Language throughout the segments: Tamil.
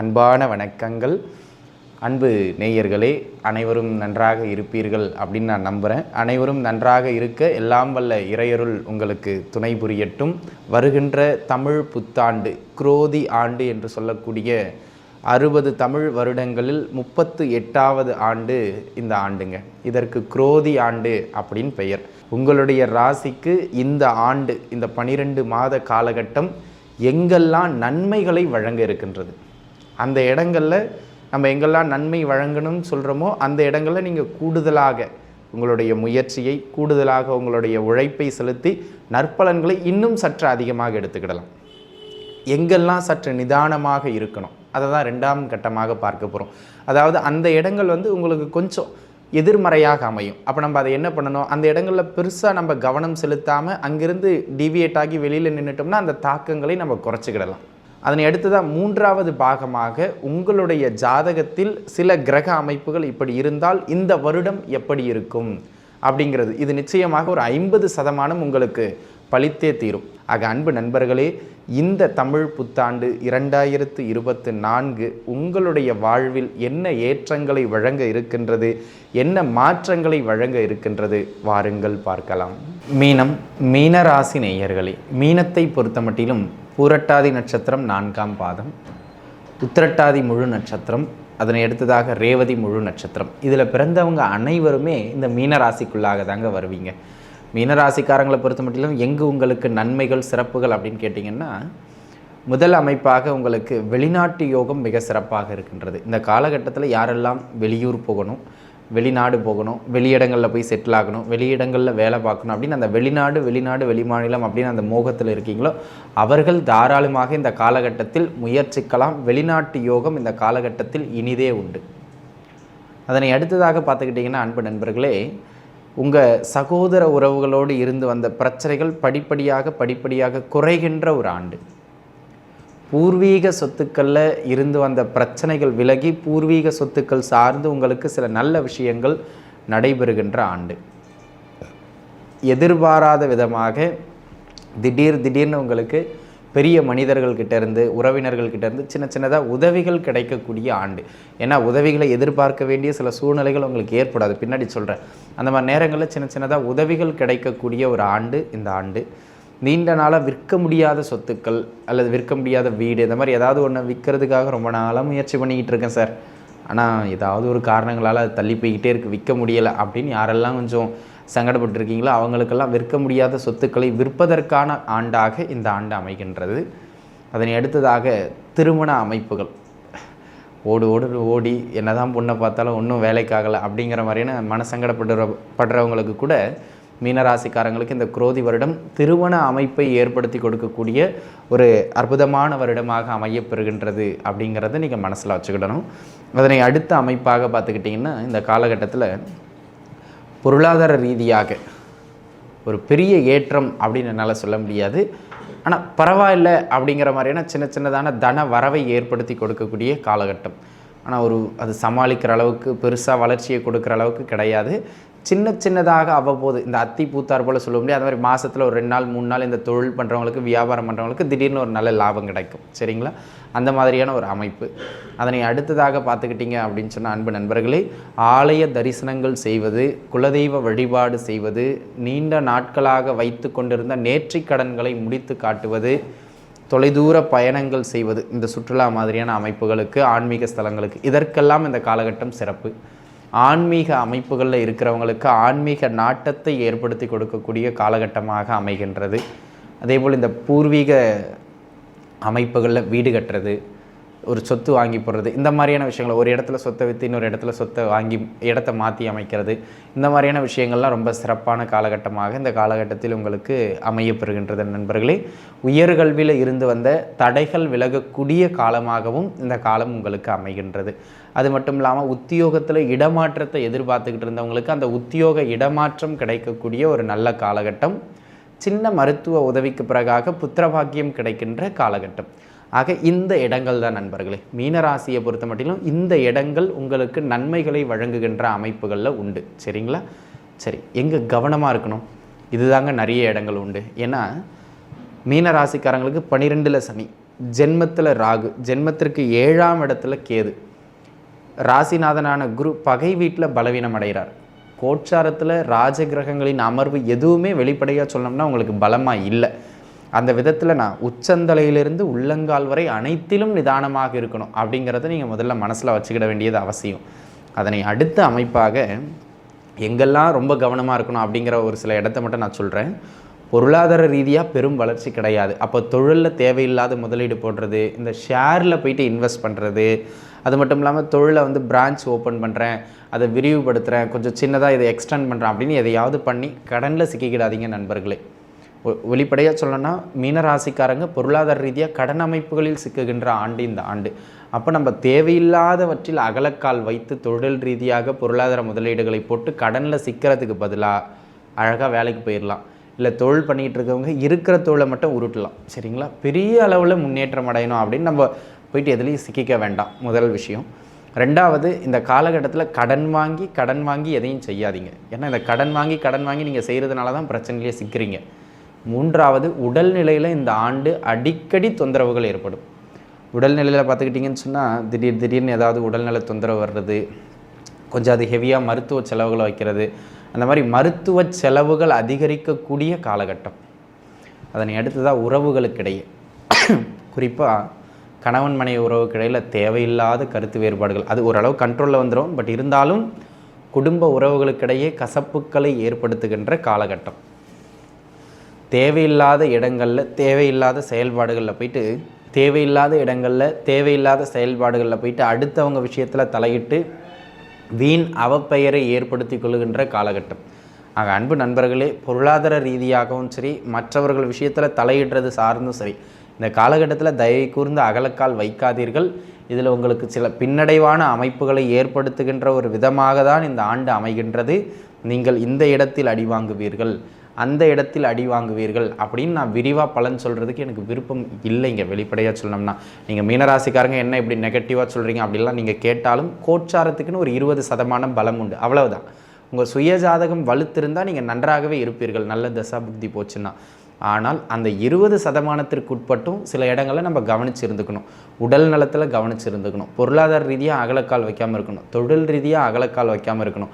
அன்பான வணக்கங்கள். அன்பு நேயர்களே அனைவரும் நன்றாக இருப்பீர்கள் அப்படின்னு நான் நம்புகிறேன் அனைவரும் நன்றாக இருக்க எல்லாம் வல்ல இறையருள் உங்களுக்கு துணை புரியட்டும். வருகின்ற தமிழ் புத்தாண்டு குரோதி ஆண்டு என்று சொல்லக்கூடிய அறுபது தமிழ் வருடங்களில் முப்பத்து எட்டாவது ஆண்டு இந்த ஆண்டுங்க. இதற்கு குரோதி ஆண்டு அப்படின்னு பெயர். உங்களுடைய ராசிக்கு இந்த ஆண்டு இந்த பனிரெண்டு மாத காலகட்டம் எங்கெல்லாம் நன்மைகளை வழங்க இருக்கின்றது? அந்த இடங்களில் நம்ம எங்கெல்லாம் நன்மை வழங்கணும்னு சொல்கிறோமோ அந்த இடங்களில் நீங்கள் கூடுதலாக உங்களுடைய முயற்சியை கூடுதலாக உங்களுடைய உழைப்பை செலுத்தி நற்பலன்களை இன்னும் சற்று அதிகமாக எடுத்துக்கிடலாம். எங்கெல்லாம் சற்று நிதானமாக இருக்கணும் அதை தான் ரெண்டாம் கட்டமாக பார்க்க போகிறோம் அதாவது அந்த இடங்கள் வந்து உங்களுக்கு கொஞ்சம் எதிர்மறையாக அமையும். அப்போ நம்ம அதை என்ன பண்ணணும்? அந்த இடங்களில் பெருசாக நம்ம கவனம் செலுத்தாமல் அங்கிருந்து டிவியேட் ஆகி வெளியில் நின்றுட்டோம்னா அந்த தாக்கங்களை நம்ம குறைச்சிக்கிடலாம். அதனை அடுத்ததாக மூன்றாவது பாகமாக உங்களுடைய ஜாதகத்தில் சில கிரக அமைப்புகள் இப்படி இருந்தால் இந்த வருடம் எப்படி இருக்கும்? அப்படிங்கிறது. இது நிச்சயமாக ஒரு ஐம்பது சதமானம் உங்களுக்கு பலித்தே தீரும். ஆக அன்பு நண்பர்களே இந்த தமிழ் புத்தாண்டு இரண்டாயிரத்து இருபத்து நான்கு உங்களுடைய வாழ்வில் என்ன ஏற்றங்களை வழங்க இருக்கின்றது என்ன மாற்றங்களை வழங்க இருக்கின்றது வாருங்கள் பார்க்கலாம். மீனம் மீனராசி நேயர்களே மீனத்தை பொறுத்தமட்டிலும் பூரட்டாதி நட்சத்திரம் நான்காம் பாதம் உத்திரட்டாதி முழு நட்சத்திரம் அதனை அடுத்ததாக ரேவதி முழு நட்சத்திரம். இதில் பிறந்தவங்க அனைவருமே இந்த மீனராசிக்குள்ளாக தாங்க வருவீங்க. மீனராசிக்காரங்களை பொறுத்த மட்டிலும் எங்கு உங்களுக்கு நன்மைகள் சிறப்புகள் அப்படின்னு கேட்டிங்கன்னா முதல் அமைப்பாக உங்களுக்கு வெளிநாட்டு யோகம் மிக சிறப்பாக இருக்கின்றது. இந்த காலகட்டத்தில் யாரெல்லாம் வெளியூர் போகணும் வெளிநாடு போகணும் வெளியிடங்களில் போய் செட்டில் ஆகணும் வெளியிடங்களில் வேலை பார்க்கணும் அப்படின்னு அந்த வெளிநாடு வெளிநாடு வெளிமாநிலம் அப்படின்னு அந்த மோகத்தில் இருக்கீங்களோ அவர்கள் தாராளமாக இந்த காலகட்டத்தில் முயற்சிக்கலாம். வெளிநாட்டு யோகம் இந்த காலகட்டத்தில் இனிதே உண்டு. அதனை அடுத்ததாக பார்த்துக்கிட்டிங்கன்னா அன்பு நண்பர்களே உங்கள் சகோதர உறவுகளோடு இருந்து வந்த பிரச்சனைகள் படிப்படியாக படிப்படியாக குறைகின்ற ஒரு ஆண்டு. பூர்வீக சொத்துக்களில் இருந்து வந்த பிரச்சனைகள் விலகி பூர்வீக சொத்துக்கள் சார்ந்து உங்களுக்கு சில நல்ல விஷயங்கள் நடைபெறுகின்ற ஆண்டு. எதிர்பாராத விதமாக திடீர் திடீர்னு உங்களுக்கு பெரிய மனிதர்கள்கிட்ட இருந்து உறவினர்கள்கிட்ட இருந்து சின்ன சின்னதாக உதவிகள் கிடைக்கக்கூடிய ஆண்டு. ஏன்னா உதவிகளை எதிர்பார்க்க வேண்டிய சில சூழ்நிலைகள் உங்களுக்கு ஏற்படாது. பின்னாடி சொல்கிறேன் அந்த மாதிரி நேரங்களில் சின்ன சின்னதாக உதவிகள் கிடைக்கக்கூடிய ஒரு ஆண்டு இந்த ஆண்டு. நீண்ட நாளாக விற்க முடியாத சொத்துக்கள் அல்லது விற்க முடியாத வீடு இந்த மாதிரி ஏதாவது ஒன்று விற்கிறதுக்காக ரொம்ப நாளாக முயற்சி பண்ணிக்கிட்டு இருக்கேன் சார். ஆனால் ஏதாவது ஒரு காரணங்களால் அது தள்ளி போய்கிட்டே இருக்குது விற்க முடியலை அப்படின்னு யாரெல்லாம் கொஞ்சம் சங்கடப்பட்டிருக்கீங்களோ அவங்களுக்கெல்லாம் விற்க முடியாத சொத்துக்களை விற்பதற்கான ஆண்டாக இந்த ஆண்டு அமைகின்றது. அதனை அடுத்ததாக திருமண அமைப்புகள். ஓடு ஓடு ஓடி என்னதான் பொண்ணை பார்த்தாலும் ஒன்றும் வேலைக்காகலை அப்படிங்கிற மாதிரியான மனசங்கடப்படுற படுறவங்களுக்கு கூட மீனராசிக்காரங்களுக்கு இந்த குரோதி வருடம் திருமண அமைப்பை ஏற்படுத்தி கொடுக்கக்கூடிய ஒரு அற்புதமான வருடமாக அமையப்பெறுகின்றது அப்படிங்கிறத நீங்கள் மனசில் வச்சுக்கிடணும். அதனை அடுத்த அமைப்பாக பார்த்துக்கிட்டிங்கன்னா இந்த காலகட்டத்தில் பொருளாதார ரீதியாக ஒரு பெரிய ஏற்றம் அப்படின்னு என்னால் சொல்ல முடியாது. ஆனால் பரவாயில்ல அப்படிங்கிற மாதிரியான சின்ன சின்னதான தன வரவை ஏற்படுத்தி கொடுக்கக்கூடிய காலகட்டம். ஆனால் ஒரு அது சமாளிக்கிற அளவுக்கு பெருசாக வளர்ச்சியை கொடுக்குற அளவுக்கு கிடையாது. சின்ன சின்னதாக அவ்வப்போது இந்த அத்தி பூத்தார் போல் சொல்ல முடியாது. அது மாதிரி மாதத்தில் ஒரு ரெண்டு நாள் மூணு நாள் இந்த தொழில் பண்ணுறவங்களுக்கு வியாபாரம் பண்ணுறவங்களுக்கு திடீர்னு ஒரு நல்ல லாபம் கிடைக்கும். சரிங்களா? அந்த மாதிரியான ஒரு அமைப்பு. அதனை அடுத்ததாக பார்த்துக்கிட்டிங்க அப்படின்னு சொன்ன அன்பு நண்பர்களே ஆலய தரிசனங்கள் செய்வது குலதெய்வ வழிபாடு செய்வது நீண்ட நாட்களாக வைத்து கொண்டிருந்த நேர்ற்றிக் கடன்களை முடித்து காட்டுவது தொலைதூர பயணங்கள் செய்வது இந்த சுற்றுலா மாதிரியான அமைப்புகளுக்கு ஆன்மீக ஸ்தலங்களுக்கு இதற்கெல்லாம் இந்த காலகட்டம் சிறப்பு. ஆன்மீக அமைப்புகளில் இருக்கிறவங்களுக்கு ஆன்மீக நாட்டத்தை ஏற்படுத்தி கொடுக்கக்கூடிய காலகட்டமாக அமைகின்றது. அதேபோல் இந்த பூர்வீக அமைப்புகளில் வீடு கட்டுறது ஒரு சொத்து வாங்கி போடுறது. இந்த மாதிரியான விஷயங்கள் ஒரு இடத்துல சொத்தை விற்று இன்னொரு இடத்துல சொத்தை வாங்கி இடத்த மாற்றி அமைக்கிறது. இந்த மாதிரியான விஷயங்கள்லாம் ரொம்ப சிறப்பான காலகட்டமாக இந்த காலகட்டத்தில் உங்களுக்கு அமையப்பெறுகின்றது நண்பர்களே. உயர்கல்வியில் இருந்து வந்த தடைகள் விலகக்கூடிய காலமாகவும் இந்த காலம் உங்களுக்கு அமைகின்றது. அது மட்டும் இல்லாமல் உத்தியோகத்தில் இடமாற்றத்தை எதிர்பார்த்துக்கிட்டு இருந்தவங்களுக்கு அந்த உத்தியோக இடமாற்றம் கிடைக்கக்கூடிய ஒரு நல்ல காலகட்டம். சின்ன மருத்துவ உதவிக்கு பிறகாக புத்திரபாக்கியம் கிடைக்கின்ற காலகட்டம். ஆக இந்த இடங்கள் தான் நண்பர்களே. மீனராசியை பொறுத்த மட்டிலும் இந்த இடங்கள் உங்களுக்கு நன்மைகளை வழங்குகின்ற அமைப்புகளில் உண்டு. சரிங்களா? சரி எங்கே கவனமாக இருக்கணும்? இதுதாங்க நிறைய இடங்கள் உண்டு. ஏன்னா மீனராசிக்காரங்களுக்கு பனிரெண்டில் பன்னிரெண்டில் சனி ஜென்மத்தில் ராகு ஜென்மத்திற்கு ஏழாம் இடத்துல கேது. ராசிநாதனான குரு பகை வீட்டில் பலவீனம் அடைகிறார். கோட்சாரத்தில் ராஜகிரகங்களின் அமர்வு எதுவுமே வெளிப்படையாக சொன்னோம்னா உங்களுக்கு பலமாக இல்லை. அந்த விதத்தில் நான் உச்சந்தலையிலிருந்து உள்ளங்கால் வரை அனைத்திலும் நிதானமாக இருக்கணும் அப்படிங்கிறத நீங்கள் முதல்ல மனசில் வச்சுக்கிட வேண்டியது அவசியம். அதனை அடுத்த அமைப்பாக எங்கெல்லாம் ரொம்ப கவனமாக இருக்கணும் அப்படிங்கிற ஒரு சில இடத்த மட்டும் நான் சொல்கிறேன் பொருளாதார ரீதியாக பெரும் வளர்ச்சி கிடையாது. அப்போ தொழிலில் தேவையில்லாத முதலீடு போடுறது இந்த ஷேரில் போயிட்டு இன்வெஸ்ட் பண்ணுறது அது மட்டும் இல்லாமல் தொழிலை வந்து பிரான்ச் ஓப்பன் பண்ணுறேன் அதை விரிவுபடுத்துகிறேன் கொஞ்சம் சின்னதாக இதை எக்ஸ்டெண்ட் பண்ணுறேன் அப்படின்னு எதையாவது பண்ணி கடனில் சிக்கிக்கிடாதீங்க நண்பர்களே. வெளிப்படையாக சொல்லணும்னா மீனராசிக்காரங்க பொருளாதார ரீதியாக கடன் அமைப்புகளில் சிக்குகின்ற ஆண்டு இந்த ஆண்டு. அப்போ நம்ம தேவையில்லாதவற்றில் அகலக்கால் வைத்து தொழில் ரீதியாக பொருளாதார முதலீடுகளை போட்டு கடனில் சிக்கிறதுக்கு பதிலாக அழகாக வேலைக்கு போயிடலாம் இல்லை தொழில் பண்ணிகிட்டு இருக்கவங்க இருக்கிற தொழிலை மட்டும் உருட்டலாம். சரிங்களா? பெரிய அளவில் முன்னேற்றம் அடையணும் அப்படின்னு நம்ம போயிட்டு எதுலேயும் சிக்கிக்க வேண்டாம். முதல் விஷயம். ரெண்டாவது இந்த காலகட்டத்தில் கடன் வாங்கி கடன் வாங்கி எதையும் செய்யாதீங்க. ஏன்னா இந்த கடன் வாங்கி கடன் வாங்கி நீங்கள் செய்கிறதுனால தான் பிரச்சனையிலே சிக்கிறீங்க. மூன்றாவது உடல்நிலையில் இந்த ஆண்டு அடிக்கடி தொந்தரவுகள் ஏற்படும். உடல்நிலையில் பார்த்துக்கிட்டிங்கன்னு சொன்னால் திடீர் திடீர்னு ஏதாவது உடல்நல தொந்தரவு வர்றது கொஞ்சம் அது ஹெவியாக மருத்துவ செலவுகளை வைக்கிறது அந்த மாதிரி மருத்துவ செலவுகள் அதிகரிக்கக்கூடிய காலகட்டம். அதனை அடுத்ததாக உறவுகளுக்கிடையே. குறிப்பாக கணவன் மனைவி உறவுக்கிடையில் தேவையில்லாத கருத்து வேறுபாடுகள். அது ஓரளவு கண்ட்ரோலில் வந்துடும் பட் இருந்தாலும் குடும்ப உறவுகளுக்கிடையே கசப்புக்களை ஏற்படுத்துகின்ற காலகட்டம். தேவையில்லாத இடங்களில் தேவையில்லாத செயல்பாடுகளில் போயிட்டு தேவையில்லாத இடங்களில் தேவையில்லாத செயல்பாடுகளில் போயிட்டு அடுத்தவங்க விஷயத்தில் தலையிட்டு வீண் அவப்பெயரை ஏற்படுத்தி கொள்கின்ற காலகட்டம். ஆக அன்பு நண்பர்களே பொருளாதார ரீதியாகவும் சரி மற்றவர்கள் விஷயத்தில் தலையிடுறது சார்ந்தும் சரி இந்த காலகட்டத்தில் தயவு கூர்ந்து அகலக்கால் வைக்காதீர்கள். இதில் உங்களுக்கு சில பின்னடைவான அமைப்புகளை ஏற்படுத்துகின்ற ஒரு விதமாக தான் இந்த ஆண்டு அமைகின்றது. நீங்கள் இந்த இடத்தில் அடிவாங்குவீர்கள் அந்த இடத்தில் அடி வாங்குவீர்கள் அப்படின்னு நான் விரிவாக பலன் சொல்கிறதுக்கு எனக்கு விருப்பம் இல்லைங்க. வெளிப்படையாக சொல்லணும்னா. நீங்கள் மீனராசிக்காரங்க என்ன இப்படி நெகட்டிவாக சொல்கிறீங்க அப்படிலாம் நீங்கள் கேட்டாலும் கோச்சாரத்துக்குன்னு ஒரு இருபது சதமானம் பலம் உண்டு. அவ்வளவுதான். உங்கள் சுய ஜாதகம் வலுத்திருந்தால் நீங்கள் நன்றாகவே இருப்பீர்கள். நல்ல தசா புக்தி போச்சுன்னா. ஆனால் அந்த இருபது சதமானத்திற்கு உட்பட்டும் சில இடங்களில் நம்ம கவனித்து இருந்துக்கணும் உடல் நலத்தில் கவனித்து இருந்துக்கணும் பொருளாதார ரீதியாக அகலக்கால் வைக்காமல் இருக்கணும். தொழில் ரீதியாக அகலக்கால் வைக்காமல் இருக்கணும்.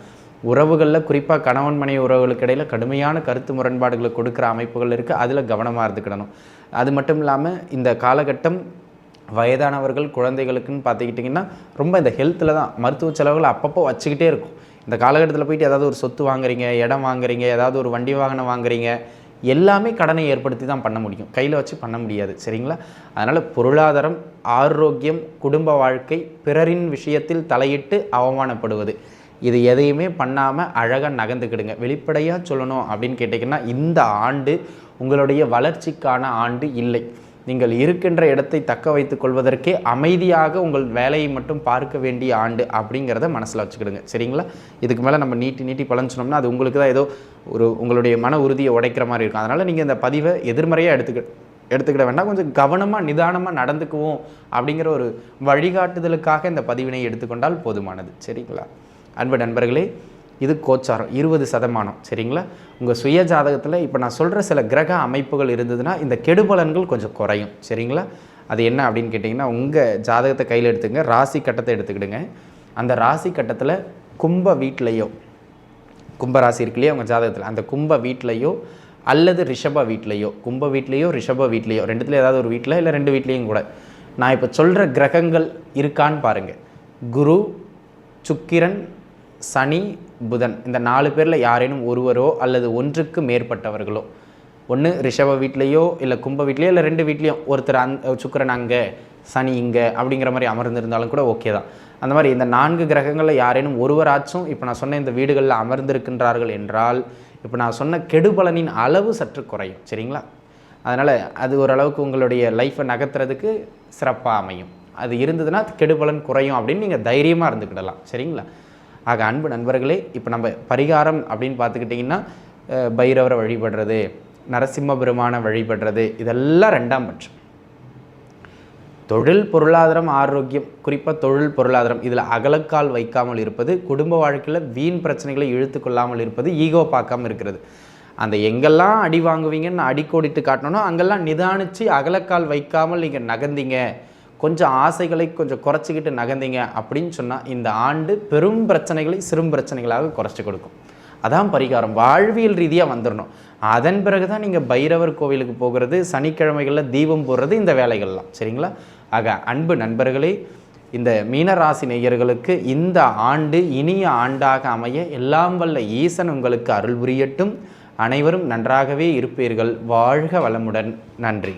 உறவுகளில் குறிப்பாக கணவன் மனைவி உறவுகளுக்கு இடையில் கடுமையான கருத்து முரண்பாடுகளை கொடுக்குற அமைப்புகள் இருக்குது அதில் கவனமாக இருந்துக்கிடணும். அது மட்டும் இல்லாமல் இந்த காலகட்டம் வயதானவர்கள் குழந்தைகளுக்குன்னு பார்த்துக்கிட்டிங்கன்னா ரொம்ப இந்த ஹெல்த்தில் தான் மருத்துவ செலவுகள் அப்பப்போ வச்சுக்கிட்டே இருக்கும். இந்த காலகட்டத்தில் போயிட்டு ஏதாவது ஒரு சொத்து வாங்குறீங்க இடம் வாங்குறீங்க ஏதாவது ஒரு வண்டி வாகனம் வாங்குறீங்க எல்லாமே கடனை ஏற்படுத்தி தான் பண்ண முடியும். கையில் வச்சு பண்ண முடியாது. சரிங்களா? அதனால் பொருளாதாரம் ஆரோக்கியம் குடும்ப வாழ்க்கை பிறரின் விஷயத்தில் தலையிட்டு அவமானப்படுவது. இது எதையுமே பண்ணாமல் அழகாக நகர்ந்துக்கிடுங்க. வெளிப்படையாக சொல்லணும் அப்படின்னு கேட்டிங்கன்னா இந்த ஆண்டு உங்களுடைய வளர்ச்சிக்கான ஆண்டு இல்லை. நீங்கள் இருக்கின்ற இடத்தை தக்க வைத்துக் கொள்வதற்கே அமைதியாக உங்கள் வேலையை மட்டும் பார்க்க வேண்டிய ஆண்டு அப்படிங்கிறத மனசில் வச்சுக்கிடுங்க. சரிங்களா? இதுக்கு மேலே நம்ம நீட்டி நீட்டி பலன் சொன்னோம்னா அது உங்களுக்கு தான் ஏதோ ஒரு உங்களுடைய மன உறுதியை உடைக்கிற மாதிரி இருக்கும். அதனால் நீங்கள் இந்த பதிவை எதிர்மறையாக எடுத்துக்க எடுத்துக்கிட வேண்டாம். கொஞ்சம் கவனமாக நிதானமாக நடந்துக்குவோம் அப்படிங்கிற ஒரு வழிகாட்டுதலுக்காக இந்த பதிவினை எடுத்துக்கொண்டால் போதுமானது. சரிங்களா? அன்பு நண்பர்களே இது கோச்சாரம் இருபது சதமானம் சரிங்களா? உங்கள் சுய ஜாதகத்தில் இப்போ நான் சொல்கிற சில கிரக அமைப்புகள் இருந்ததுன்னா இந்த கெடுபலன்கள் கொஞ்சம் குறையும் சரிங்களா? அது என்ன அப்படின்னு கேட்டிங்கன்னா உங்கள் ஜாதகத்தை கையில் எடுத்துங்க ராசி கட்டத்தை எடுத்துக்கிடுங்க. அந்த ராசி கட்டத்தில் கும்ப வீட்லேயோ கும்ப ராசி இருக்குல்லையோ உங்கள் ஜாதகத்தில் அந்த கும்ப வீட்லேயோ அல்லது ரிஷப வீட்லேயோ கும்ப வீட்லேயோ ரிஷப வீட்லேயோ ரெண்டுத்துல ஏதாவது ஒரு வீட்டில் இல்லை ரெண்டு வீட்லேயும் கூட நான் இப்போ சொல்கிற கிரகங்கள் இருக்கான்னு பாருங்கள் குரு சுக்கிரன் சனி புதன் இந்த நாலு பேரில் யாரேனும் ஒருவரோ அல்லது ஒன்றுக்கு மேற்பட்டவர்களோ ஒன்று ரிஷப வீட்லேயோ இல்லை கும்ப வீட்லேயோ இல்லை ரெண்டு வீட்லேயும் ஒருத்தர் அந் சுக்கிரன் அங்கே சனி இங்கே அப்படிங்கிற மாதிரி அமர்ந்திருந்தாலும் கூட ஓகே தான். அந்த மாதிரி இந்த நான்கு கிரகங்களில் யாரேனும் ஒருவராச்சும் இப்போ நான் சொன்ன இந்த வீடுகளில் அமர்ந்திருக்கின்றார்கள் என்றால் இப்போ நான் சொன்ன கெடுபலனின் அளவு சற்று குறையும் சரிங்களா? அதனால் அது ஓரளவுக்கு உங்களுடைய லைஃப்பை நகர்த்துறதுக்கு சிறப்பாக அமையும். அது இருந்ததுன்னா கெடுபலன் குறையும் அப்படின்னு நீங்கள் தைரியமாக இருந்துக்கிடலாம் சரிங்களா? ஆக அன்பு நண்பர்களே இப்போ நம்ம பரிகாரம் அப்படின்னு பார்த்துக்கிட்டிங்கன்னா பைரவரை வழிபடுறது நரசிம்ம பெருமானை வழிபடுறது இதெல்லாம் ரெண்டாம் பட்சம். தொழில் பொருளாதாரம் ஆரோக்கியம் குறிப்பாக தொழில் பொருளாதாரம் இதில் அகலக்கால் வைக்காமல் இருப்பது குடும்ப வாழ்க்கையில் வீண் பிரச்சனைகளை இழுத்து கொள்ளாமல் இருப்பது ஈகோ பார்க்காம இருக்கிறது. அந்த எங்கெல்லாம் அடி வாங்குவீங்கன்னு அடி அடிக்கோடிட்டு காட்டணும் அங்கெல்லாம் நிதானித்து அகலக்கால் வைக்காமல் நீங்கள் நகர்ந்தீங்க. கொஞ்சம் ஆசைகளை கொஞ்சம் குறைச்சிக்கிட்டு நகர்ந்தீங்க அப்படின்னு சொன்னால் இந்த ஆண்டு பெரும் பிரச்சனைகளை சிறும் பிரச்சனைகளாக குறைச்சி கொடுக்கும். அதான் பரிகாரம். வாழ்வியல் ரீதியாக வந்துடணும் அதன் பிறகு தான் நீங்கள் பைரவர் கோவிலுக்கு போகிறது சனிக்கிழமைகளில் தீபம் போடுறது இந்த வேலைகள்லாம். சரிங்களா? ஆக அன்பு நண்பர்களே இந்த மீனராசி நேயர்களுக்கு இந்த ஆண்டு இனிய ஆண்டாக அமைய எல்லாம் வல்ல ஈசன் உங்களுக்கு அருள் புரியட்டும். அனைவரும் நன்றாகவே இருப்பீர்கள். வாழ்க வளமுடன். நன்றி.